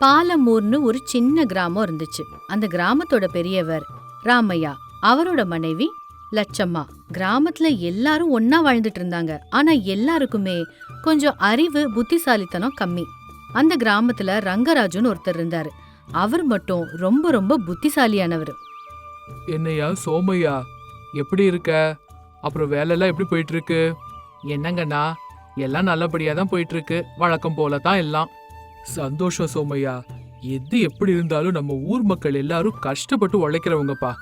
பாலமூர்னு ஒரு சின்ன கிராமம் இருந்துச்சு. அந்த கிராமத்தோட பெரியவர் ராமையா அவரோட மனைவி லட்சம்மா. கிராமத்துல எல்லாரும் ஒன்னா வாழ்ந்துட்டு இருந்தாங்க. ஆனா எல்லாருக்குமே கொஞ்சம் அறிவு புத்திசாலித்தனம் கம்மி. அந்த கிராமத்துல ரங்கராஜுன்னு ஒருத்தர் இருந்தாரு. அவர் மட்டும் ரொம்ப ரொம்ப புத்திசாலியானவர். என்னையா சோமையா? எப்படி இருக்க? அப்புறம் வேலையெல்லாம் எப்படி போயிட்டு இருக்கு? என்னங்கண்ணா? எல்லாம் நல்லபடியா தான் போயிட்டு இருக்கு. வழக்கம் போல தான் எல்லாம். சந்தோஷம் சோமையா. எது எப்படி இருந்தாலும் நம்ம ஊர் மக்கள் எல்லாரும் கஷ்டப்பட்டு உழைக்கிறவங்கப்பா.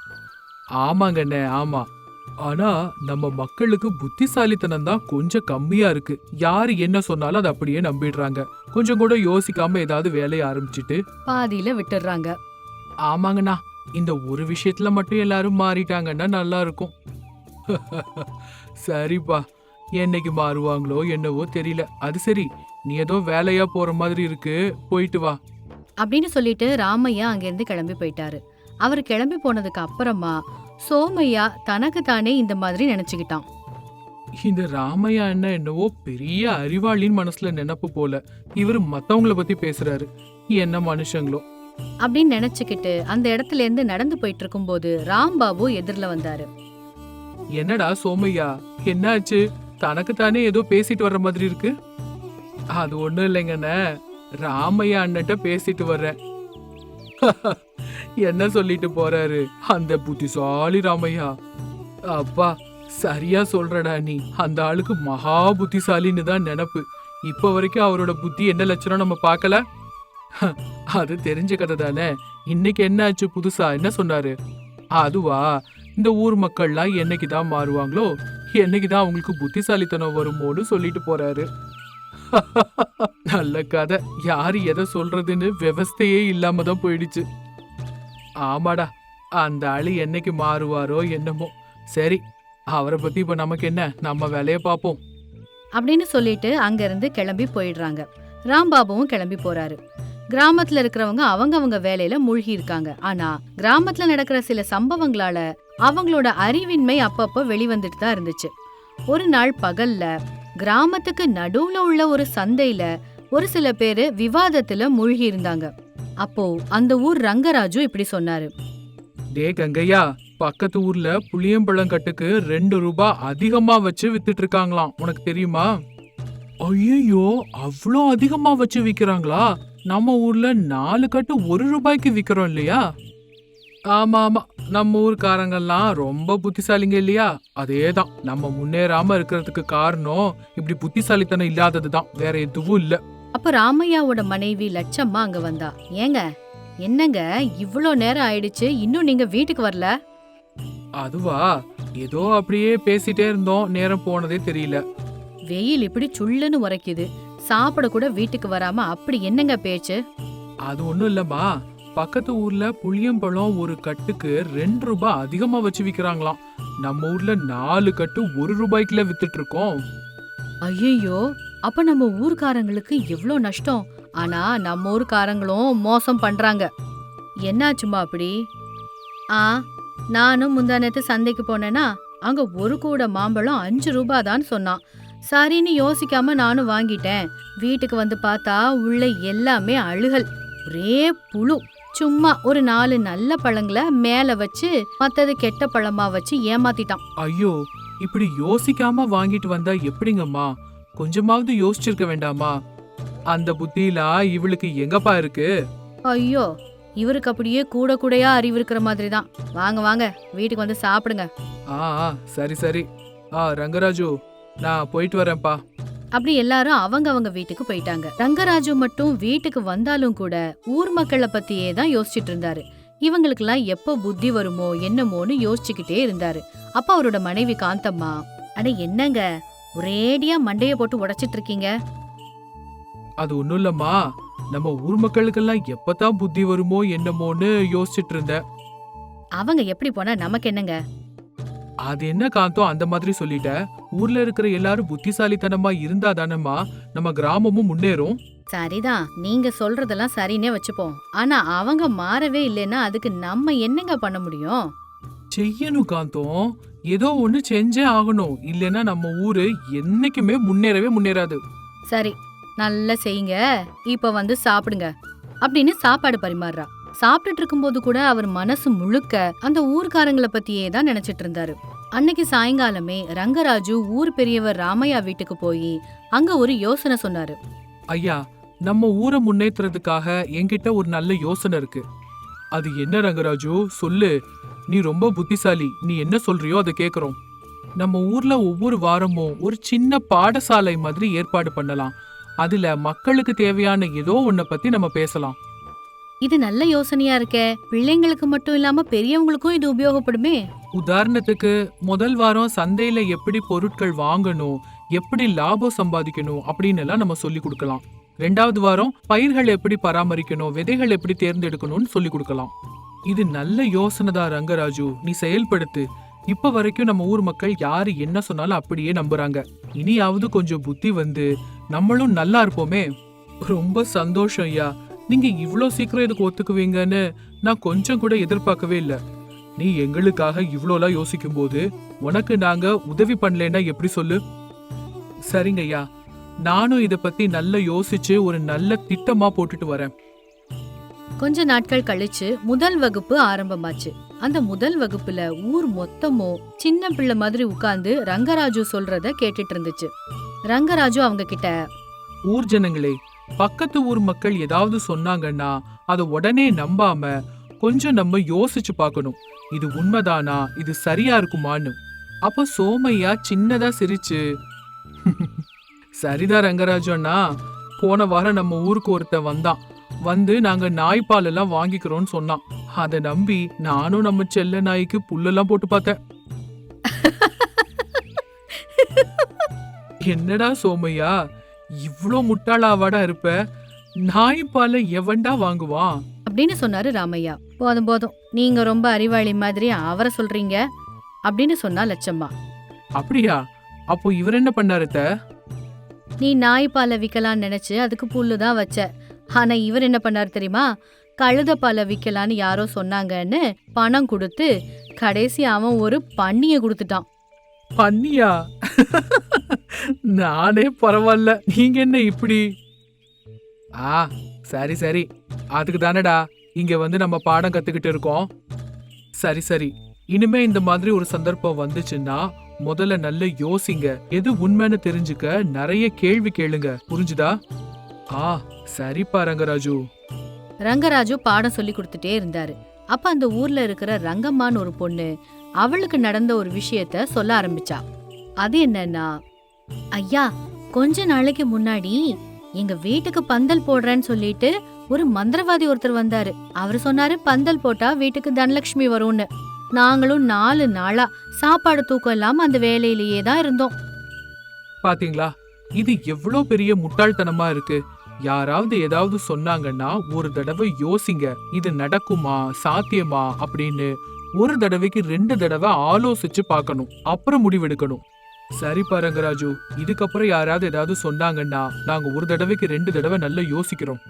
ஆமாங்கண்ணே ஆமா. ஆனா நம்ம மக்களுக்கு புத்திசாலித்தனம் தான் கொஞ்சம் கம்மியா இருக்கு. யாரு என்ன சொன்னாலும் அதை அப்படியே நம்பிடுறாங்க. கொஞ்சம் கூட யோசிக்காம ஏதாவது வேலையை ஆரம்பிச்சிட்டு. பாதியில விட்டுடுறாங்க. ஆமாங்கண்ணா இந்த ஒரு விஷயத்துல மட்டும் எல்லாரும் மாறிட்டாங்கன்னா நல்லா இருக்கும். சரிப்பா. என்னைக்கு மாறுவாங்களோ என்னவோ தெரியல. அது சரி. நீ ஏதோ வேலையா போற மாதிரி இருக்கு போயிட்டு வா. அப்படின்னு சொல்லிட்டு ராமையா அங்கிருந்து கிளம்பி போயிட்டாரு. அவர் கிளம்பி போனதுக்கு அப்புறமா சோமையா தனக்கு தானே இந்த மாதிரி நினைச்சுக்கிட்டான். இந்த ராமையா என்ன என்னவோ பெரிய அறிவாளின் மனசுல நினைப்பு போல. இவர் மத்தவங்கள பத்தி பேசுறாரு. என்ன மனுஷங்களோ. அப்படின்னு நினைச்சுக்கிட்டு அந்த இடத்துல இருந்து நடந்து போயிட்டு இருக்கும்போது ராம்பாபு எதிரில வந்தாரு. என்னடா சோமையா என்னாச்சு? தனக்கு தானே ஏதோ பேசிட்டு வர்ற மாதிரி இருக்கு? அது ஒண்ணும் இல்லைங்கண்ணே. ராமையா அண்ணன்ட்ட பேசிட்டு வர்றேன். என்ன சொல்லிட்டு போறாரு? அந்த புத்திசாலி ராமையா. அப்பா சரியா சொல்றடா நீ. அந்த ஆளுக்கு மகா புத்திசாலின்னு தான் நினப்பு. இப்ப வரைக்கும் அவரோட புத்தி என்ன லட்சணம் நம்ம பார்க்கல? அது தெரிஞ்ச கதை தானே. இன்னைக்கு என்ன ஆச்சு புதுசா? என்ன சொன்னாரு? அதுவா இந்த ஊர் மக்கள்லாம் என்னைக்கு தான் மாறுவாங்களோ என்னைக்கு தான் அவங்களுக்கு புத்திசாலித்தனம் வருமோன்னு சொல்லிட்டு போறாரு. நல்ல கதை. யாரு எதை சொல்றதுன்னு விவஸ்தையே இல்லாம தான் போயிடுச்சு. ஆமாடா அந்த ஆளு என்னைக்கு மாறுவாரோ என்னமோ. சரி அவரை பத்தி இப்ப நமக்கு என்ன? நம்ம வேலையை பார்ப்போம். அப்படின்னு சொல்லிட்டு அங்கிருந்து கிளம்பி போயிடுறாங்க. ராம்பாபுவும் கிளம்பி போறாரு. கிராமத்துல இருக்கிறவங்க அவங்க அவங்க வேலையில மூழ்கி இருக்காங்க ஆனா கிராமத்துல நடக்கிற சில சம்பவங்களால அவங்களோட அறிவின்மை அப்பப்போ வெளிவந்துட்டு தான் இருந்துச்சு. ஒரு நாள் பகல்ல கிராமத்துக்கு நடுவுல உள்ள ஒரு சந்தையில ஒரு சில பேரு விவாதத்துல மூழ்கி இருந்தாங்க. அப்போ அந்த ஊர் ரங்கராஜு இப்படி சொன்னாரு. டே கங்கையா பக்கத்து ஊர்ல புளியம்பழங்கட்டுக்கு ரெண்டு ரூபாய் அதிகமா வச்சு வித்துட்டு இருக்காங்களாம் உனக்கு தெரியுமா? ஐயோ அவ்வளோ அதிகமா வச்சு விக்கிறாங்களா? நம்ம ஊர்ல நாலு கட்டு ஒரு ரூபாய்க்கு விக்கிறோம் இல்லையா? ஆமா ஆமா நம்ம ஊர்க்காரங்கெல்லாம் ரொம்ப புத்திசாலிங்க இல்லையா? அதேதான். நம்ம முன்னேறாம இருக்கிறதுக்கு காரணம் இப்படி புத்திசாலித்தனம் இல்லாததுதான். வேற எதுவும் இல்ல. அப்ப ராமையாவோட மனைவி லட்சம்மா அங்க வந்தா. ஏங்க என்னங்க? இவ்ளோ நேரம் ஆயிடுச்சு. இன்னும் நீங்க வீட்டுக்கு வரல? அதுவா? ஏதோ அப்படியே பேசிட்டே இருந்தோம். நேரம் போனதே தெரியல. வெயில் இப்படி சுள்ளுன்னு உரைக்குது. சாப்பிட கூட வீட்டுக்கு வராம அப்படி என்னங்க பேச்சு? அது ஒண்ணும் இல்லம்மா. பக்கத்து ஊர்ல புளியம்பழம் ஒரு கட்டுக்கு ரெண்டு ரூபாய் அதிகமா வச்சு விக்கிறாங்களாம். நம்ம ஊர்ல நாலு கட்டு ஒரு ரூபாய்க்குல வித்துட்டு இருக்கோம் ஐயோ அப்ப நம்ம ஊர்க்காரங்களுக்கு எவ்வளோ நஷ்டம்? ஆனா நம்ம ஊர்க்காரங்களும் மோசம் பண்றாங்க. என்னாச்சுமா அப்படி? ஆ நானும் முந்தா நேத்து சந்தைக்கு போனேன்னா அங்க ஒரு கூட மாம்பழம் அஞ்சு ரூபாய் தான் சொன்னான். சரின்னு யோசிக்காம நானும் வாங்கிட்டேன். வீட்டுக்கு வந்து பார்த்தா உள்ள எல்லாமே அழுகல். ஒரே புழு. சும்மா ஒரு நாலு நல்ல பழங்களை மேல வச்சு மத்தது கெட்ட பழமா வச்சு ஏமாத்திட்டான். ஐயோ இப்படி யோசிக்காம வாங்கிட்டு வந்தா எப்படிங்கம்மா? கொஞ்சமாவது யோசிச்சிருக்க வேண்டாமா? அந்த புத்தியிலா இவளுக்கு எங்கப்பா இருக்கு? ஐயோ இவருக்கு அப்படியே கூட கூடையா அறிவு இருக்கிற மாதிரி தான் வாங்க வாங்க வீட்டுக்கு வந்து சாப்பிடுங்க. ஆ ஆ, சரி சரி. ஆ ரங்கராஜு நான் போயிட்டு வரேன்ப்பா. அப்படி எல்லாரும் அவங்க அவங்க வீட்டுக்கு போயிட்டாங்க. ரங்கராஜு மட்டும் வீட்டுக்கு வந்தாலும் கூட ஊர் மக்களை பத்தியே தான் யோசிச்சுட்டு இருந்தாரு. இவங்களுக்கெல்லாம் எப்போ புத்தி வருமோ என்னமோன்னு யோசிச்சுக்கிட்டே இருந்தாரு. அப்ப அவரோட மனைவி காந்தம்மா அட என்னங்க ஒரேடியா மண்டைய போட்டு உடைச்சிட்டு இருக்கீங்க? அது ஒண்ணும் இல்லம்மா. நம்ம ஊர் மக்களுக்கெல்லாம் எப்பதான் புத்தி வருமோ என்னமோன்னு யோசிச்சுட்டு இருந்தேன். அவங்க எப்படி போனா நமக்கு என்னங்க? அது என்ன காந்தம் அந்த மாதிரி சொல்லிட்ட. ஊர்ல இருக்கிற எல்லாரும் புத்திசாலித்தனமா இருந்தா தானம்மா? நம்ம கிராமமும் முன்னேறும். சரிதான் நீங்க சொல்றதெல்லாம் சரின்னே வச்சுப்போம். ஆனா அவங்க மாறவே இல்லைன்னா அதுக்கு நம்ம என்னங்க பண்ண முடியும்? செய்யணும் காந்தம் ஏதோ ஒண்ணு செஞ்சே ஆகணும். இல்லைன்னா நம்ம ஊரு என்னைக்குமே முன்னேறவே முன்னேறாது. சரி நல்லா செய்யுங்க. இப்ப வந்து சாப்பிடுங்க. அப்படின்னு சாப்பாடு பரிமாறுறா. சாப்பிட்டுட்டு இருக்கும்போது கூட அவர் மனசு முழுக்க அந்த ஊர்க்காரங்களை பத்தியே தான் நினைச்சிட்டு இருந்தாரு அன்னைக்கு சாயங்காலமே ரங்கராஜு ஊர் பெரியவர் ராமையா வீட்டுக்கு போய் அங்க ஒரு யோசனை சொன்னாரு. ஐயா நம்ம ஊரை முன்னேற்றுறதுக்காக என்கிட்ட ஒரு நல்ல யோசனை இருக்கு. அது என்ன ரங்கராஜு? சொல்லு. நீ ரொம்ப புத்திசாலி. நீ என்ன சொல்றியோ அதை கேக்குறோம். நம்ம ஊர்ல ஒவ்வொரு வாரமும் ஒரு சின்ன பாடசாலை மாதிரி ஏற்பாடு பண்ணலாம். அதுல மக்களுக்கு தேவையான ஏதோ ஒன்ன பத்தி நம்ம பேசலாம். இது நல்ல யோசனையா இருக்கே. பிள்ளைங்களுக்கு மட்டும் இல்லாம பெரியவங்களுக்கும் இது உபயோகப்படுமே? உதாரணத்துக்கு முதல் வாரம் சந்தையில எப்படி பொருட்கள் வாங்கணும் எப்படி லாபம் சம்பாதிக்கணும் அப்படின்னு எல்லாம் நம்ம சொல்லி கொடுக்கலாம். ரெண்டாவது வாரம் பயிர்கள் எப்படி பராமரிக்கணும் விதைகள் எப்படி தேர்ந்தெடுக்கணும்னு சொல்லி கொடுக்கலாம். இது நல்ல யோசனை தான் ரங்கராஜு. நீ செயல்படுத்து. இப்ப வரைக்கும் நம்ம ஊர் மக்கள் யாரு என்ன சொன்னாலும் அப்படியே நம்புறாங்க. இனியாவது கொஞ்சம் புத்தி வந்து நம்மளும் நல்லா இருப்போமே. ரொம்ப சந்தோஷம் ஐயா. நீங்க இவ்ளோ சீக்கிரம் இதுக்கு ஒத்துக்குவீங்கன்னு நான் கொஞ்சம் கூட எதிர்பார்க்கவே இல்ல. நீ எங்களுக்காக இவ்ளோலாம் யோசிக்கும் போது உனக்கு நாங்க உதவி பண்ணலன்னா எப்படி சொல்லு? சரிங்க ஐயா நானும் இத பத்தி நல்லா யோசிச்சு ஒரு நல்ல திட்டமா போட்டுட்டு வரேன். கொஞ்ச நாட்கள் கழிச்சு முதல் வகுப்பு ஆரம்பமாச்சு. அந்த முதல் வகுப்புல ஊர் மொத்தமும் சின்ன பிள்ளை மாதிரி உட்கார்ந்து ரங்கராஜு சொல்றத கேட்டுட்டு இருந்துச்சு. ரங்கராஜு அவங்க கிட்ட ஊர் ஜனங்களே பக்கத்து ஊர் மக்கள் ஏதாவது சொன்னாங்கன்னா அதை உடனே நம்பாம கொஞ்சம் நம்ம யோசிச்சு பார்க்கணும். இது உண்மைதானா? இது சரியா இருக்குமான்னு. அப்ப சோமையா சின்னதா சிரிச்சு சரிதான் ரங்கராஜு அண்ணா. போன வாரம் நம்ம ஊருக்கு ஒருத்தன் வந்தான். வந்து நாங்க நாய்ப்பால் எல்லாம் வாங்கிக்கிறோம்னு சொன்னான். அதை நம்பி நானும் நம்ம செல்ல நாய்க்கு புல்லெல்லாம் போட்டு பார்த்தேன். என்னடா சோமையா? இவ்ளோ முட்டாளாவாடா இருப்ப? நாய்ப்பால எவன்டா வாங்குவான் அப்படின்னு சொன்னாரு ராமையா. போதும் போதும். நீங்க ரொம்ப அறிவாளி மாதிரி அவரை சொல்றீங்க அப்படின்னு சொன்னா லட்சம்மா. அப்படியா? அப்போ இவர் என்ன பண்ணாரு அத்தை? நீ நாய் பாலை விக்கலாம்னு நினைச்சு அதுக்கு புல்லு தான் வச்ச. ஆனா இவர் என்ன பண்ணாரு தெரியுமா? கழுத பாலை விக்கலான்னு யாரோ சொன்னாங்கன்னு பணம் கொடுத்து கடைசி அவன் ஒரு பன்னிய கொடுத்துட்டான். பண்ணியா நானே பரவாயில்ல. நீங்க என்ன இப்படி? ஆ சரி சரி. அதுக்கு தானடா. இங்க வந்து நம்ம பாடம் கத்துக்கிட்டு இருக்கோம். சரி சரி. இனிமே இந்த மாதிரி ஒரு சந்தர்ப்பம் வந்துச்சுன்னா முதல்ல நல்ல யோசிங்க. எது உண்மைன்னு தெரிஞ்சுக்க நிறைய கேள்வி கேளுங்க. புரிஞ்சுதா? ஆ சரிப்பா ரங்கராஜு. ரங்கராஜு பாடம் சொல்லி கொடுத்துட்டே இருந்தாரு. அப்ப அந்த ஊர்ல இருக்கிற ரங்கம்மான்னு ஒரு பொண்ணு அவளுக்கு நடந்த ஒரு விஷயத்த சொல்ல ஆரம்பிச்சா. அது என்னன்னா ஐயா கொஞ்ச நாளைக்கு முன்னாடி எங்க வீட்டுக்கு பந்தல் போடுறேன்னு சொல்லிட்டு ஒரு மந்திரவாதி ஒருத்தர் வந்தாரு. அவர் சொன்னாரு பந்தல் போட்டா வீட்டுக்கு தனலட்சுமி வரும்னு. நாங்களும் நாலு நாளா சாப்பாடு தூக்கம் இல்லாம அந்த வேலையிலேயே தான் இருந்தோம். பாத்தீங்களா? இது எவ்வளோ பெரிய முட்டாள்தனமா இருக்கு. யாராவது ஏதாவது சொன்னாங்கன்னா ஒரு தடவை யோசிங்க. இது நடக்குமா சாத்தியமா அப்படின்னு ஒரு தடவைக்கு ரெண்டு தடவை ஆலோசிச்சு பார்க்கணும். அப்புறம் முடிவெடுக்கணும். சரி பாருங்கராஜு இதுக்கப்புறம் யாராவது ஏதாவது சொன்னாங்கன்னா நாங்க ஒரு தடவைக்கு ரெண்டு தடவை நல்லா யோசிக்கிறோம்.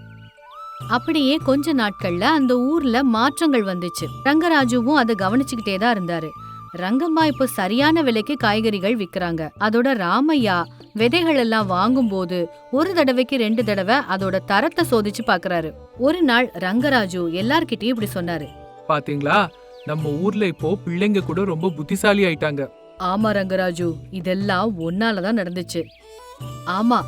அப்படியே கொஞ்ச நாட்கள்ல அந்த ஊர்ல மாற்றங்கள் வந்துச்சு. ரங்கராஜுவும் அதை கவனிச்சுக்கிட்டே தான் இருந்தாரு. ரங்கம்மா இப்போ சரியான விலைக்கு காய்கறிகள் விக்கிறாங்க. அதோட ராமையா விதைகள் எல்லாம் வாங்கும்போது ஒரு தடவைக்கு ரெண்டு தடவை அதோட தரத்தை சோதிச்சு பாக்குறாரு. ஒரு நாள் ரங்கராஜு எல்லார்கிட்டயும் இப்படி சொன்னாரு. பாத்தீங்களா? நம்ம ஊர்ல இப்போ பிள்ளைங்க கூட ரொம்ப புத்திசாலி ஆயிட்டாங்க. ஆமா ரங்கராஜு இதெல்லாம் ஒன்னாலதான் நடந்துச்சு. ஆமா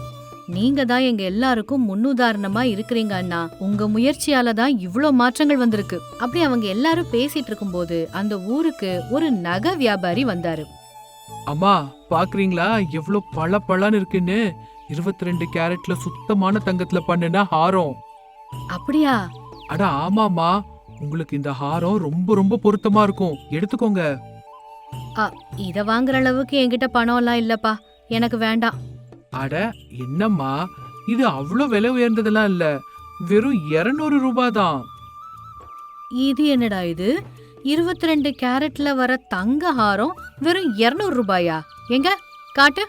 நீங்க தான் எங்க எல்லாருக்கும் முன்னுதாரணமா இருக்கிறீங்க அண்ணா. உங்க முயற்சியால தான் இவ்ளோ மாற்றங்கள் வந்திருக்கு. அப்படி அவங்க எல்லாரும் பேசிட்டு இருக்கும்போது அந்த ஊருக்கு ஒரு நகை வியாபாரி வந்தாரு. அம்மா பாக்குறீங்களா? எவ்வளோ பள பளன்னு இருக்குன்னு. இருபத்தி ரெண்டு கேரட்ல சுத்தமான தங்கத்துல பண்ணுன ஹாரம். அப்படியா? அட ஆமாமா உங்களுக்கு இந்த ஹாரம் ரொம்ப ரொம்ப பொருத்தமா இருக்கும். எடுத்துக்கோங்க. இத வாங்குற அளவுக்கு என்கிட்ட பணம் எல்லாம் இல்லப்பா. எனக்கு வேண்டாம். அட என்னம்மா? இது அவ்வளோ விலை உயர்ந்ததெல்லாம் இல்ல. வெறும் 200 ரூபாய் தான். இது என்னடா இது? இருபத்தி ரெண்டு கேரட்ல வர தங்க ஹாரம் வெறும் 200 ரூபாயா? எங்க? காட்டு.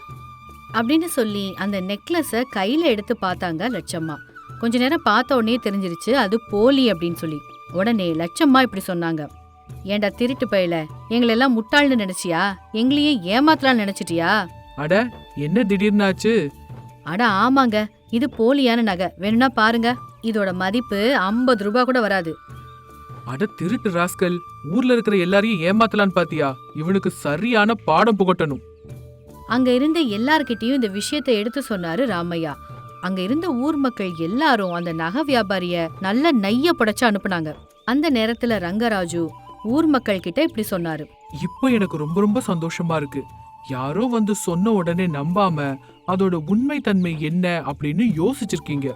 அப்படின்னு சொல்லி அந்த நெக்லஸ கையில எடுத்து பார்த்தாங்க லட்சம்மா. கொஞ்ச நேரம் பார்த்த உடனே தெரிஞ்சிருச்சு அது போலி அப்படின்னு சொல்லி. உடனே லட்சம்மா இப்படி சொன்னாங்க. ஏன்டா திருட்டு பையல? எங்களெல்லாம் முட்டாள்னு நினைச்சியா? எங்களையே ஏமாத்தலாம்னு நினைச்சிட்டியா? அட என்ன திடீர்னாச்சு? அட ஆமாங்க. இது போலியான நகை. வேணும்னா பாருங்க. இதோட மதிப்பு ஐம்பது ரூபாய் கூட வராது. அட திருட்டு ராஸ்கல். ஊர்ல இருக்கிற எல்லாரையும் ஏமாத்தலான்னு பாத்தியா? இவனுக்கு சரியான பாடம் புகட்டணும். அங்க இருந்த எல்லார்கிட்டயும் இந்த விஷயத்தை எடுத்து சொன்னாரு ராமையா. அங்க இருந்த ஊர் மக்கள் எல்லாரும் அந்த நகை வியாபாரிய நல்ல நைய புடைச்சு அனுப்புனாங்க. அந்த நேரத்துல ரங்கராஜு ஊர் மக்கள் கிட்ட இப்படி சொன்னாரு. இப்போ எனக்கு ரொம்ப ரொம்ப சந்தோஷமா இருக்கு. யாரோ வந்து சொன்ன உடனே நம்பாம அதோட உண்மை தன்மை என்ன அப்படின்னு யோசிச்சிருக்கீங்க.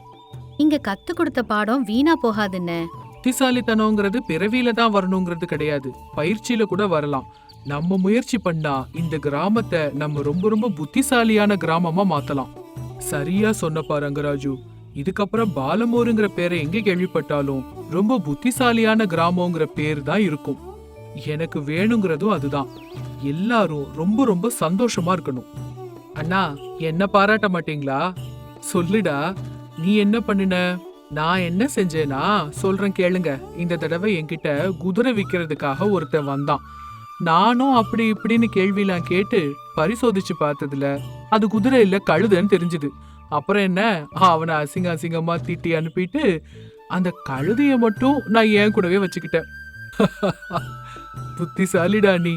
இங்க கத்து கொடுத்த பாடம் வீணா போகாதுன்னு. புத்திசாலித்தனங்கிறது பிறவியில தான் வரணுங்கிறது கிடையாது. பயிற்சியில கூட வரலாம். நம்ம முயற்சி பண்ணா இந்த கிராமத்தை நம்ம ரொம்ப ரொம்ப புத்திசாலியான கிராமமா மாத்தலாம். சரியா சொன்னப்பா ரங்கராஜு. இதுக்கப்புறம் பாலமூருங்கிற பேரை எங்க கேள்விப்பட்டாலும் ரொம்ப புத்திசாலியான கிராமங்கிற பேர் தான் இருக்கும். எனக்கு வேணுங்கிறதும் அதுதான். எல்லாரும் ரொம்ப ரொம்ப சந்தோஷமா இருக்கணும். அண்ணா என்ன பாராட்ட மாட்டீங்களா? சொல்லுடா நீ என்ன பண்ணின? நான் என்ன செஞ்சேனா? சொல்றேன் கேளுங்க. இந்த தடவை என்கிட்ட குதிரை விற்கிறதுக்காக ஒருத்தன் வந்தான். நானும் அப்படி இப்படின்னு கேள்விலாம் கேட்டு பரிசோதிச்சு பார்த்ததுல அது குதிரை இல்ல கழுதுன்னு தெரிஞ்சுது. அப்புறம் என்ன? அவனை அசிங்க அசிங்கமா திட்டி அனுப்பிட்டு அந்த கழுதைய மட்டும் நான் ஏன் கூடவே வச்சுக்கிட்டேன். புத்திசாலிடா நீ.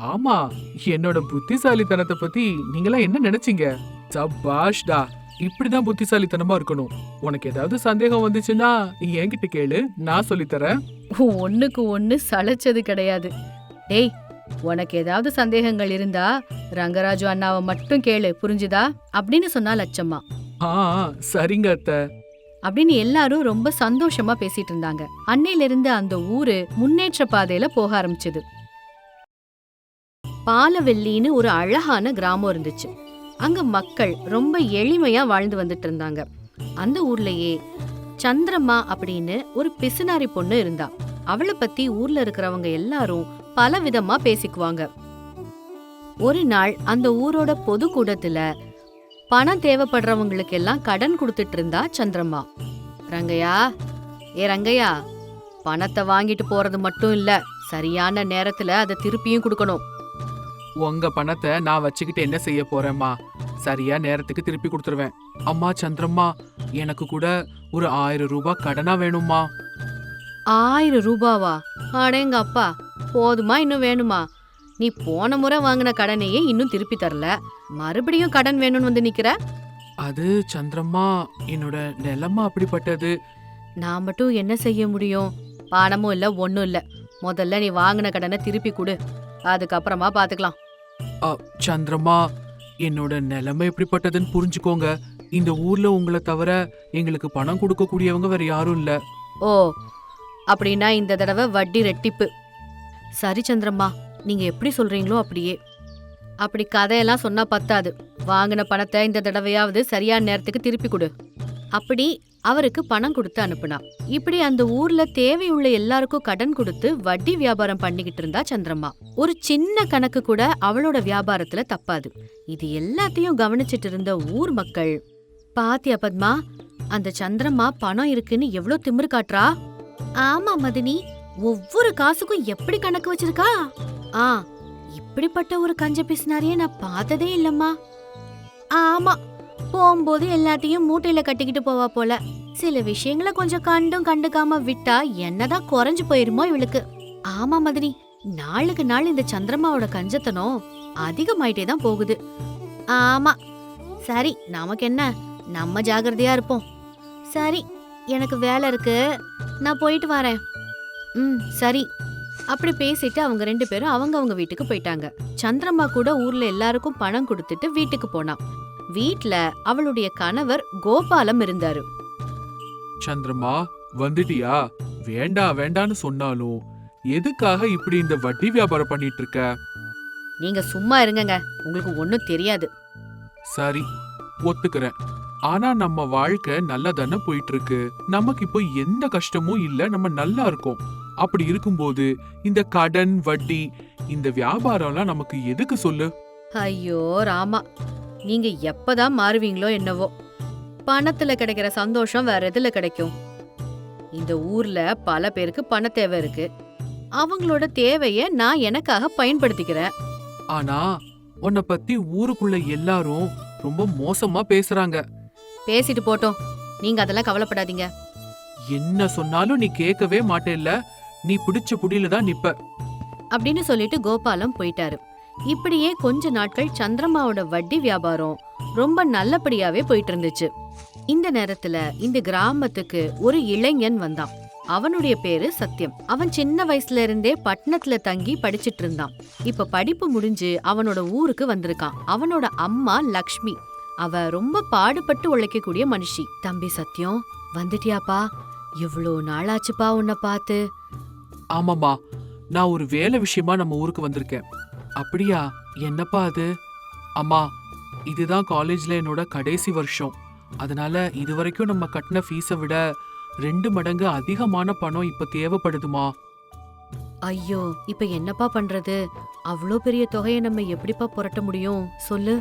ஆமா என்னோட புத்திசாலித்தனத்தை பத்தி நீங்களாம் என்ன நினைச்சீங்க? சபாஷ்டா இப்படிதான் புத்திசாலித்தனமா இருக்கணும். உனக்கு ஏதாவது சந்தேகம் வந்துச்சுன்னா என்கிட்ட கேளு நான் சொல்லித்தரேன். ஒண்ணுக்கு ஒண்ணு சளைச்சது கிடையாது. டேய் உனக்கு ஏதாவது சந்தேகங்கள் இருந்தா ரங்கராஜு அண்ணாவை மட்டும் கேளு புரிஞ்சுதா? அப்படின்னு சொன்னா லட்சம்மா. ஆ சரிங்க அத்தை. அப்படின்னு எல்லாரும் ரொம்ப சந்தோஷமா பேசிட்டு இருந்தாங்க. அன்னையில இருந்து அந்த ஊரு முன்னேற்ற பாதையில போக ஆரம்பிச்சது. பாலவெல்லின்னு ஒரு அழகான கிராமம் இருந்துச்சு. அங்க மக்கள் ரொம்ப எளிமையா வாழ்ந்து வந்துட்டு இருந்தாங்க. அந்த ஊர்லயே சந்திரம்மா அப்படின்னு ஒரு பிசுனாரி பொண்ணு இருந்தா. அவளை பத்தி ஊர்ல இருக்கிறவங்க எல்லாரும் பல விதமா பேசிக்குவாங்க. ஒரு நாள் அந்த ஊரோட பொதுக்கூடத்துல பணம் தேவைப்படுறவங்களுக்கு எல்லாம் கடன் கொடுத்துட்டு இருந்தா சந்திரம்மா. ரங்கையா ஏ ரங்கையா பணத்தை வாங்கிட்டு போறது மட்டும் இல்ல சரியான நேரத்துல அதை திருப்பியும் கொடுக்கணும். உங்க பணத்தை நான் வச்சுக்கிட்டு என்ன செய்ய போறேம்மா? சரியா நேரத்துக்கு திருப்பி கொடுத்துருவேன். அம்மா சந்திரம்மா எனக்கு கூட ஒரு ஆயிரம் ரூபாய் கடனா வேணும்மா. ஆயிரம் ரூபாவா? அடேங்க அப்பா போதுமா? இன்னும் வேணுமா? நீ போன முறை வாங்கின கடனையே இன்னும் திருப்பி தரல. மறுபடியும் கடன் வேணும்னு வந்து நிக்கிற? அது சந்திரம்மா என்னோட நிலைமை அப்படிப்பட்டது. நான் மட்டும் என்ன செய்ய முடியும்? பணமும் இல்ல ஒண்ணும் இல்ல. முதல்ல நீ வாங்கின கடனை திருப்பி கொடு. அதுக்கப்புறமா பாத்துக்கலாம். அ, சந்திரம்மா என்னோட நிலைமை எப்படிப்பட்டதுன்னு புரிஞ்சுக்கோங்க. இந்த ஊர்ல உங்களை தவிர எங்களுக்கு பணம் கொடுக்கக்கூடியவங்க வேற யாரும் இல்ல. ஓ அப்படின்னா இந்த தடவை வட்டி ரெட்டிப்பு. சரி சந்திரம்மா நீங்க எப்படி சொல்றீங்களோ அப்படியே. அப்படி கதையெல்லாம் சொன்னா பத்தாது. வாங்கின பணத்தை இந்த தடவையாவது சரியான நேரத்துக்கு திருப்பி கொடு. அப்படி அவருக்கு பணம் கொடுத்து அனுப்புனா. இப்படி அந்த ஊர்ல தேவையுள்ள எல்லாருக்கும் கடன் கொடுத்து வட்டி வியாபாரம் பண்ணிக்கிட்டு இருந்தா சந்திரம்மா. ஒரு சின்ன கணக்கு கூட அவளோட வியாபாரத்துல தப்பாது. இது எல்லாத்தையும் கவனிச்சிட்டு இருந்த ஊர் மக்கள் பாத்தியா பத்மா அந்த சந்திரம்மா பணம் இருக்குன்னு எவ்வளவு திமிரு காட்டுறா? ஆமா மதினி ஒவ்வொரு காசுக்கும் எப்படி கணக்கு வச்சிருக்கா? ஆ இப்படிப்பட்ட ஒரு கஞ்ச பிசினாரியே நான் பார்த்ததே இல்லம்மா. ஆமா போகும்போது எல்லாத்தையும் மூட்டையில கட்டிக்கிட்டு போவா போல. சில விஷயங்களை கொஞ்சம் கண்டும் கண்டுக்காம விட்டா என்னதான் குறைஞ்சு போயிருமோ இவளுக்கு. ஆமா மதினி. நாளுக்கு நாள் இந்த சந்திரமாவோட கஞ்சத்தனம் அதிகமாயிட்டே தான் போகுது. ஆமா. சரி நமக்கு என்ன? நம்ம ஜாகிரதையா இருப்போம். சரி எனக்கு வேலை இருக்கு. நான் போயிட்டு வரேன். ம் சரி. அப்படி பேசிட்டு அவங்க ரெண்டு பேரும் அவங்க அவங்க வீட்டுக்கு போயிட்டாங்க. சந்திரம்மா கூட ஊர்ல எல்லாருக்கும் பணம் கொடுத்துட்டு வீட்டுக்கு போனா வீட்ல அவளுடைய கணவர் கோபாலம் இருந்தாரு. சந்திரம்மா வந்துட்டியா? வேண்டாம் வேண்டான்னு சொன்னாலும் எதுக்காக இப்படி இந்த வட்டி வியாபாரம் பண்ணிட்டு இருக்க நீங்க சும்மா இருங்கங்க உங்களுக்கு ஒண்ணும் தெரியாது. சரி ஒத்துக்கிறேன். ஆனா நம்ம வாழ்க்கை நல்லா தானே போயிட்டு இருக்கு நமக்கு இப்போ எந்த கஷ்டமும் இல்ல நம்ம நல்லா இருக்கோம். அப்படி இருக்கும்போது இந்த கடன் வட்டி இந்த வியாபாரம்லாம் நமக்கு எதுக்கு சொல்லு? ஐயோ ராமா. நீங்க எப்பதான் மாறுவீங்களோ என்னவோ. பணத்துல கிடைக்கிற சந்தோஷம் வேற எதுல கிடைக்கும்? இந்த ஊர்ல பல பேருக்கு பண தேவை இருக்கு. அவங்களோட தேவைய நான் எனக்காக பயன்படுத்திக்கிறேன். ஆனா உன்னை பத்தி ஊருக்குள்ள எல்லாரும் ரொம்ப மோசமா பேசுறாங்க. பேசிட்டு போட்டோம். நீங்க அதெல்லாம் கவலைப்படாதீங்க. என்ன சொன்னாலும் நீ கேட்கவே மாட்டேல்ல? நீ பிடிச்ச புடியில தான் நிப்ப. அப்படின்னு சொல்லிட்டு கோபாலம் போயிட்டாரு. இப்படியே கொஞ்ச நாட்கள் சந்திரமாவோட வட்டி வியாபாரம் ரொம்ப நல்லபடியாவே போயிட்டு இருந்துச்சு இந்த நேரத்துல இந்த கிராமத்துக்கு ஒரு இளைஞன் வந்தான். அவனுடைய பேரு சத்யம். அவன் சின்ன வயசுல இருந்தே பட்டணத்துல தங்கி படிச்சிட்டு இருந்தான் இப்ப படிப்பு முடிஞ்சு அவனோட ஊருக்கு வந்திருக்கான். அவனோட அம்மா லக்ஷ்மி. அவ ரொம்ப பாடுபட்டு உழைக்கக்கூடிய மனுஷி. தம்பி சத்யம் வந்துட்டியாப்பா? இவ்ளோ நாளாச்சுப்பா உன்னை பார்த்து. ஆமாம்மா நான் ஒரு வேலை விஷயமா நம்ம ஊருக்கு வந்திருக்கேன். அப்படியா? என்னப்பா அது? அம்மா இதுதான் காலேஜ்ல என்னோட கடைசி வருஷம். அதனால இதுவரைக்கும் நம்ம கட்டின ஃபீஸை விட ரெண்டு மடங்கு அதிகமான பணம் இப்ப தேவைப்படுதுமா? ஐயோ இப்ப என்னப்பா பண்றது? அவ்ளோ பெரிய தொகையை நம்ம எப்படிப்பா புரட்ட முடியும்? சொல்லு.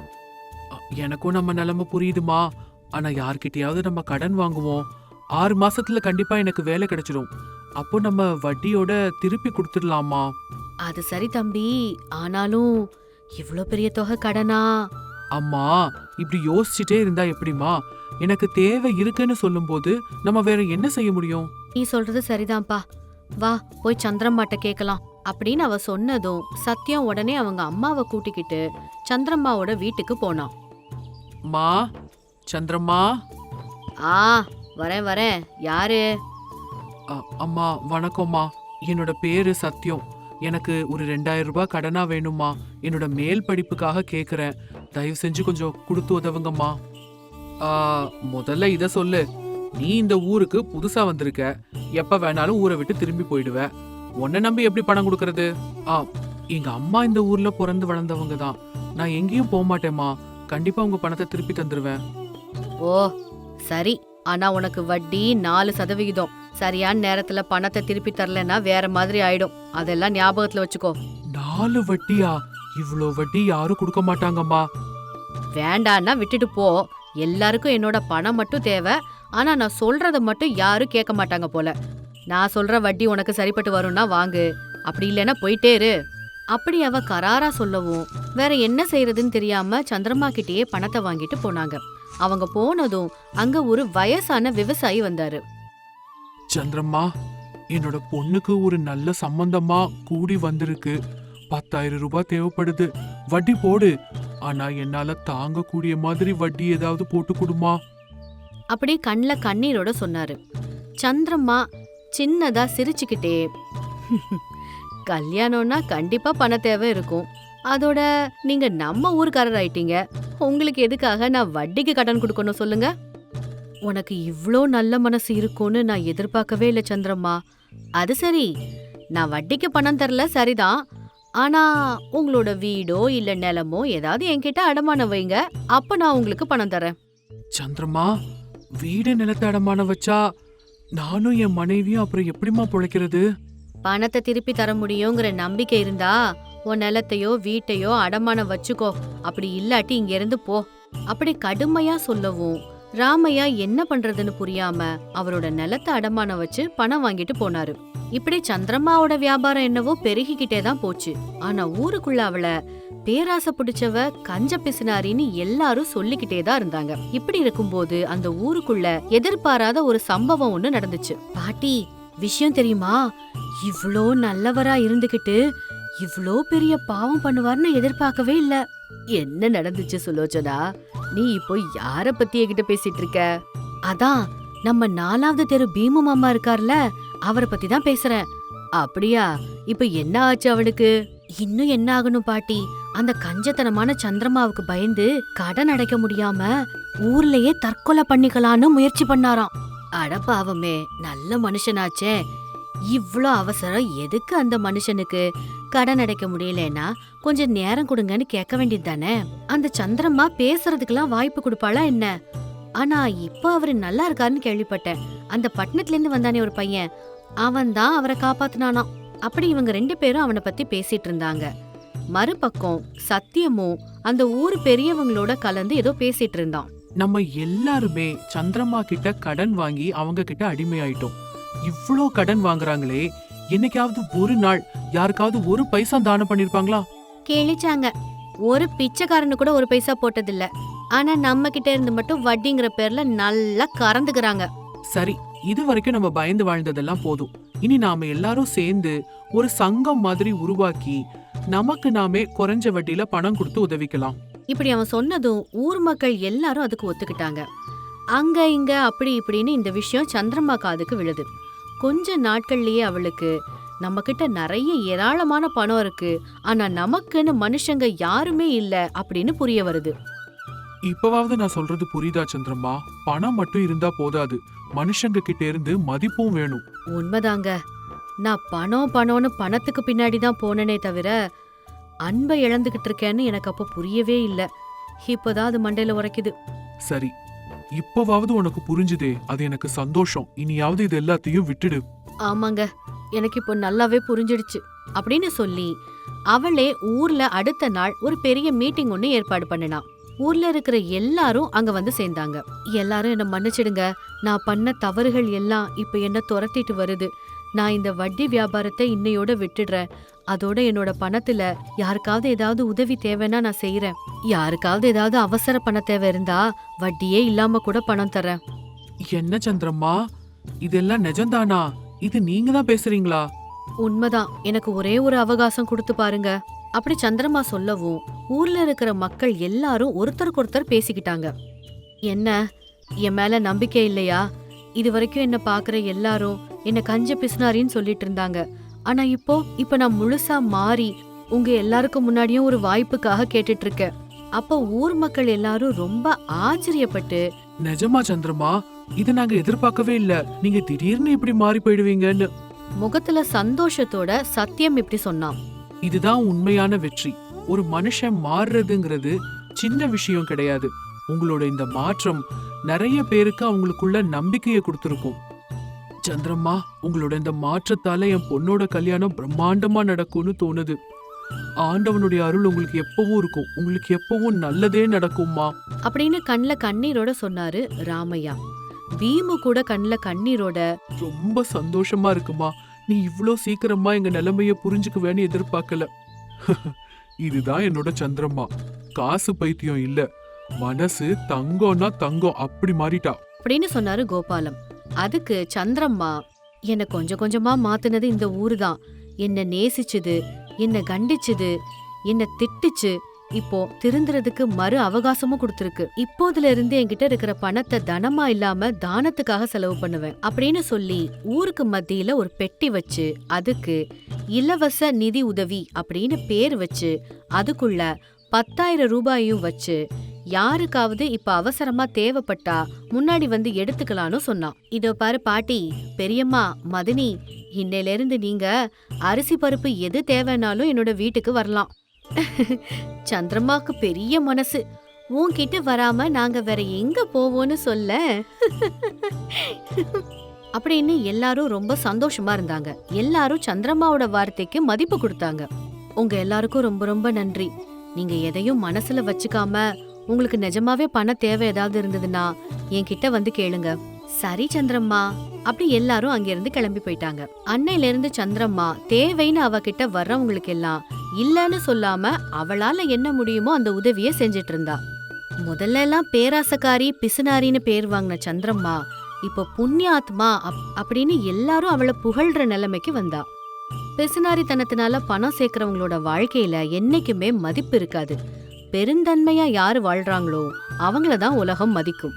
எனக்கும் நம்ம நிலைமை புரியுதுமா? ஆனா யார்கிட்டயாவது நம்ம கடன் வாங்குவோம். ஆறு மாசத்துல கண்டிப்பா எனக்கு வேலை கிடைச்சிடும் அப்போ நம்ம வட்டியோட திருப்பி கொடுத்துடலாமா? அது சரி தம்பி. ஆனாலும் இவ்ளோ பெரிய தொகை கடனா? அம்மா இப்படி யோசிச்சுட்டே இருந்தா எப்படிமா எனக்கு தேவை இருக்குன்னு சொல்லும்போது நம்ம வேற என்ன செய்ய முடியும்? நீ சொல்றது சரிதான்ப்பா. வா போய் சந்திரம்மாட்ட கேக்கலாம் அப்படின்னு அவ சொன்னதும் சத்யம் உடனே அவங்க அம்மாவை கூட்டிக்கிட்டு சந்திரம்மாவோட வீட்டுக்கு போனான். மா சந்திரம்மா. ஆ வரேன் வரேன். யாரு? அம்மா வணக்கம்மா. என்னோட பேரு சத்யம். எனக்கு ஒரு ரெண்டாயிரம் ரூபாய் கடனா வேணுமா என்னோட மேல் படிப்புக்காக கேட்குறேன் தயவு செஞ்சு கொஞ்சம் கொடுத்து உதவுங்கம்மா. முதல்ல இதை சொல்லு. நீ இந்த ஊருக்கு புதுசா வந்திருக்க. எப்ப வேணாலும் ஊரை விட்டு திரும்பி போயிடுவ. உன்னை நம்பி எப்படி பணம் கொடுக்கறது? ஆ எங்க அம்மா இந்த ஊர்ல பிறந்து வளர்ந்தவங்க தான். நான் எங்கேயும் போக மாட்டேம்மா. கண்டிப்பா உங்க பணத்தை திருப்பி தந்துருவேன். ஓ சரி. ஆனா உனக்கு வட்டி நாலு சதவிகிதம். சரியான நேரத்துல பணத்தை திருப்பி தரலன்னா வேற மாதிரி ஆயிடும். அதெல்லாம் ஞாபகத்துல வச்சுக்கோ. நாலு வட்டியா? இவ்ளோ வட்டி யாரும் கொடுக்க மாட்டாங்கம்மா. வேண்டான்னா விட்டுட்டு போ. எல்லாருக்கும் என்னோட பணம் மட்டும் தேவை. ஆனா நான் சொல்றத மட்டும் யாரும் கேட்க மாட்டாங்க போல. நான் சொல்ற வட்டி உனக்கு சரிப்பட்டு வரும்னா வாங்கு. அப்படி இல்லைன்னா போயிட்டே இரு. அப்படி அவ கராரா சொல்லவும் வேற என்ன செய்யறதுன்னு தெரியாம சந்திரமா கிட்டேயே பணத்தை வாங்கிட்டு போனாங்க. அவங்க போனதும் அங்க ஒரு வயசான விவசாயி வந்தாரு. சந்திரம்மா என்னோட பொண்ணுக்கு ஒரு நல்ல சம்பந்தமா கூடி வந்திருக்கு. பத்தாயிரம் ரூபாய் தேவைப்படுது. வட்டி போடு. ஆனா என்னால தாங்கக்கூடிய மாதிரி வட்டி ஏதாவது போட்டு கொடுமா? அப்படி கண்ணில் கண்ணீரோட சொன்னாரு. சந்திரம்மா சின்னதா சிரிச்சுக்கிட்டே. கல்யாணம்னா கண்டிப்பா பண தேவை இருக்கும். அதோட நீங்க நம்ம ஊர்க்காரர் ஆயிட்டீங்க. உங்களுக்கு எதுக்காக நான் வட்டிக்கு கடன் கொடுக்கணும் சொல்லுங்க? உனக்கு இவ்ளோ நல்ல மனசு இருக்கும்னு நான் எதிர்பார்க்கவே இல்லை சந்திரம்மா. அது சரி. நான் வட்டிக்கு பணம் தரல சரிதான். ஆனா உங்களோட வீடோ இல்ல நிலமோ ஏதாவது என்கிட்ட அடமானம் வைங்க. அப்ப நான் உங்களுக்கு பணம் தரேன். சந்திரம்மா வீடு நிலத்தை அடமான வச்சா நானும் என் மனைவியும் அப்புறம் எப்படிம்மா பிழைக்கிறது? பணத்தை திருப்பி தர முடியுங்கிற நம்பிக்கை இருந்தா உன் நிலத்தையோ வீட்டையோ அடமானம் வச்சுக்கோ. அப்படி இல்லாட்டி இங்க இருந்து போ. அப்படி கடுமையா சொல்லவும் ராமையா என்ன பண்றதுன்னு புரியாம அவரோட நிலத்தை அடமானம் வச்சு பணம் வாங்கிட்டு போனாரு. இப்படி சந்திரம்மாவோட வியாபாரம் என்னவோ பெருகிக்கிட்டே தான் போச்சு. ஆனா ஊருக்குள்ள அவளை பேராசை பிடிச்சவ கஞ்ச பிசினாரின்னு எல்லாரும் சொல்லிக்கிட்டே தான் இருந்தாங்க. இப்படி இருக்கும்போது அந்த ஊருக்குள்ள எதிர்பாராத ஒரு சம்பவம் ஒண்ணு நடந்துச்சு. பாட்டி விஷயம் தெரியுமா? இவ்ளோ நல்லவரா இருந்துகிட்டு இவ்ளோ பெரிய பாவம் பண்ணுவார்னு எதிர்பார்க்கவே இல்ல. என்ன நடந்துச்சு சுலோச்சனா? நீ இப்போ யார பத்தி என்கிட்ட பேசிட்டு இருக்க? அதான் நம்ம நாலாவது தெரு பீமு மாமா இருக்கார்ல அவரை பத்தி தான் பேசுறேன். அப்படியா? இப்ப என்ன ஆச்சு அவனுக்கு இன்னும் என்ன ஆகணும் பாட்டி? அந்த கஞ்சத்தனமான சந்திரமாவுக்கு பயந்து கடன் அடைக்க முடியாம ஊர்லயே தற்கொலை பண்ணிக்கலான்னு முயற்சி பண்ணாராம். அட பாவமே நல்ல மனுஷனாச்சே. இவ்வளோ அவசரம் எதுக்கு அந்த மனுஷனுக்கு? கடன் அடைக்க முடியலன்னா கொஞ்சம் நேரம் கொடுங்கன்னு கேட்க வேண்டியது தானே? அந்த சந்திரம்மா பேசுறதுக்கெல்லாம் வாய்ப்பு கொடுப்பாளா என்ன? ஆனா இப்ப அவரு நல்லா இருக்காருன்னு கேள்விப்பட்டேன். அந்த பட்டணத்துல இருந்து வந்தானே ஒரு பையன். அவன் தான் அவரை காப்பாத்துனானாம். அப்படி இவங்க ரெண்டு பேரும் அவனை பத்தி பேசிட்டு இருந்தாங்க. மறுபக்கம் சத்தியமும் அந்த ஊர் பெரியவங்களோட கலந்து ஏதோ பேசிட்டு இருந்தான். நம்ம எல்லாருமே சந்திரம்மா கிட்ட கடன் வாங்கி அவங்க கிட்ட அடிமையாயிட்டோம். இவ்ளோ கடன் வாங்குறாங்களே என்னைக்காவது ஒரு நாள் யாருக்காவது ஒரு பைசா தானம் பண்ணிருப்பாங்களா? கிழிச்சாங்க ஒரு பிச்சைக்காரனு கூட ஒரு பைசா போட்டதில்ல. ஆனா நம்ம கிட்ட இருந்து மட்டும் வட்டிங்கிற பேர்ல நல்லா கறந்துக்கிறாங்க. சரி இது வரைக்கும் நம்ம பயந்து வாழ்ந்ததெல்லாம் போதும். இனி நாம எல்லாரும் சேர்ந்து ஒரு சங்கம் மாதிரி உருவாக்கி நமக்கு நாமே குறைஞ்ச வட்டியில பணம் கொடுத்து உதவிக்கலாம். இப்படி அவன் சொன்னதும் ஊர் மக்கள் எல்லாரும் அதுக்கு ஒத்துக்கிட்டாங்க. அங்க இங்க அப்படி இப்படின்னு இந்த விஷயம் சந்திரம்மா காதுக்கு விழுது. கொஞ்ச நாட்கள்லயே அவளுக்கு நம்ம கிட்ட நிறைய ஏராளமான பணம் இருக்கு. ஆனா நமக்குன்னு மனுஷங்க யாருமே இல்ல அப்படின்னு புரிய வருது. இப்பவாவது நான் சொல்றது புரியுதா சந்திரம்மா? பணம் மட்டும் இருந்தா போதாது. மனுஷங்க கிட்ட இருந்து மதிப்பும் வேணும். உண்மைதாங்க. நான் பணம் பணம்னு பணத்துக்கு பின்னாடி தான் போனனே தவிர அன்பை இழந்துகிட்டு இருக்கேன்னு எனக்கு அப்போ புரியவே இல்லை. இப்போதான் அது மண்டையில உரைக்குது. சரி இப்பவாவது உனக்கு புரிஞ்சுதே அது எனக்கு சந்தோஷம். இனியாவது இது எல்லாத்தையும் விட்டுடு. ஆமாங்க எனக்கு இப்போ நல்லாவே புரிஞ்சிடுச்சு. அப்படின்னு சொல்லி அவளே ஊர்ல அடுத்த நாள் ஒரு பெரிய மீட்டிங் ஒன்று ஏற்பாடு பண்ணினா. ஊர்ல இருக்கிற எல்லாரும் அங்க வந்து சேர்ந்தாங்க. எல்லாரும் என்ன மன்னிச்சிடுங்க நான் பண்ண தவறுகள் எல்லாம் இப்ப என்ன துரத்திட்டு வருது. நான் இந்த வட்டி வியாபாரத்தை இன்னையோட விட்டுடுறேன். அதோட என்னோட பணத்துல யாருக்காவது ஏதாவது உதவி தேவைன்னா நான் செய்யறேன் யாருக்காவது ஏதாவது அவசர பண தேவை இருந்தா வட்டியே இல்லாம கூட பணம் தரேன் என்ன சந்திரம்மா? இதெல்லாம் நிஜம்தானா? இது நீங்க தான் பேசுறீங்களா? உண்மைதான். எனக்கு ஒரே ஒரு அவகாசம் கொடுத்து பாருங்க. அப்படி சந்திரமா சொல்லவும் ஊர்ல இருக்கிற மக்கள் எல்லாரும் ஒருத்தருக்கு ஒருத்தர் பேசிக்கிட்டாங்க. என்ன? என் மேல நம்பிக்கை இல்லையா? இது வரைக்கும் என்ன பாக்குற எல்லாரும் என்ன கஞ்ச பிசுனாரின்னு சொல்லிட்டு இருந்தாங்க. ஆனா இப்போ இப்ப நான் முழுசா மாறி உங்க எல்லாருக்கும் முன்னாடியும் ஒரு வாய்ப்புக்காக கேட்டுட்டு இருக்கேன் அப்ப ஊர் மக்கள் எல்லாரும் ரொம்ப ஆச்சரியப்பட்டு நிஜமா சந்திரமா இத நாங்க எதிர்பார்க்கவே இல்ல. நீங்க திடீர்னு இப்படி மாறி போயிடுவீங்கன்னு. முகத்துல சந்தோஷத்தோட சத்தியம் இப்படி சொன்னான். இதுதான் உண்மையான வெற்றி. ஒரு மனுஷன் மாறுறதுங்கிறது சின்ன விஷயம் கிடையாது. உங்களோட இந்த மாற்றம் நிறைய பேருக்கு அவங்களுக்குள்ள நம்பிக்கையை கொடுத்துருக்கும். சந்திரம்மா உங்களோட இந்த மாற்றத்தால என் பொண்ணோட கல்யாணம் பிரம்மாண்டமா நடக்கும்னு தோணுது. ஆண்டவனுடைய அருள் உங்களுக்கு எப்பவும் இருக்கும். உங்களுக்கு எப்பவும் நல்லதே நடக்கும்மா. அப்படின்னு கண்ணுல கண்ணீரோட சொன்னாரு ராமையா. பீமு கூட கண்ணுல கண்ணீரோட ரொம்ப சந்தோஷமா இருக்குமா. நீ இவ்ளோ சீக்கிரமா எங்க நிலைமைய புரிஞ்சுக்குவேன்னு எதிர்பார்க்கல. இதுதான் என்னோட சந்திரம்மா. காசு பைத்தியம் இல்ல. மனசு தங்கம்னா தங்கம் அப்படி மாறிட்டா. அப்படின்னு சொன்னாரு கோபாலம். அதுக்கு சந்திரம்மா என்ன கொஞ்சம் கொஞ்சமா மாத்துனது இந்த ஊரு தான் என்ன நேசிச்சுது என்ன கண்டிச்சுது என்ன திட்டுச்சு. இப்போ திருந்துறதுக்கு மறு அவகாசமும் கொடுத்துருக்கு. இப்போதுல இருந்து என்கிட்ட இருக்கிற பணத்தை தனமா இல்லாம தானத்துக்காக செலவு பண்ணுவேன். அப்படின்னு சொல்லி ஊருக்கு மத்தியில ஒரு பெட்டி வச்சு அதுக்கு இலவச நிதி உதவி அப்படின்னு பேர் வச்சு அதுக்குள்ள பத்தாயிரம் ரூபாயும் வச்சு யாருக்காவது இப்ப அவசரமா தேவைப்பட்டா முன்னாடி வந்து எடுத்துக்கலாம்னு சொன்னான். இதோ பாரு பாட்டி பெரியம்மா மதினி இன்னையில இருந்து நீங்க அரிசி பருப்பு எது தேவைனாலும் என்னோட வீட்டுக்கு வரலாம். சந்திரமாக்கு பெரிய மனசு. உன்கிட்ட வராம நாங்க வேற எங்க போவோம்னு சொல்ல. அப்படின்னு எல்லாரும் ரொம்ப சந்தோஷமா இருந்தாங்க. எல்லாரும் சந்திரமாவோட வார்த்தைக்கு மதிப்பு கொடுத்தாங்க. உங்க எல்லாருக்கும் ரொம்ப ரொம்ப நன்றி. நீங்க எதையும் மனசுல வச்சுக்காம உங்களுக்கு நிஜமாவே பண தேவை ஏதாவது இருந்ததுன்னா என்கிட்ட வந்து கேளுங்க. சரி சந்திரம்மா. அப்படி எல்லாரும் அங்கிருந்து கிளம்பி போயிட்டாங்க. அன்னையில இருந்து சந்திரம்மா தேவைன்னு அவகிட்ட வர்றவங்களுக்கு எல்லாம் இல்லன்னு சொல்லாம அவளால என்ன முடியுமோ அந்த உதவிய செஞ்சிட்டு இருந்தா முதல்ல எல்லாம் பேராசக்காரி பிசுனாரின்னு பேர் வாங்கின சந்திரம்மா இப்போ புண்ணியாத்மா அப்- அப்படின்னு எல்லாரும் அவளை புகழ்ற நிலைமைக்கு வந்தா. பிசுனாரித்தனத்தினால பணம் சேர்க்கிறவங்களோட வாழ்க்கையில என்னைக்குமே மதிப்பு இருக்காது. பெருந்தன்மையா யாரு வாழ்றாங்களோ அவங்கள தான் உலகம் மதிக்கும்.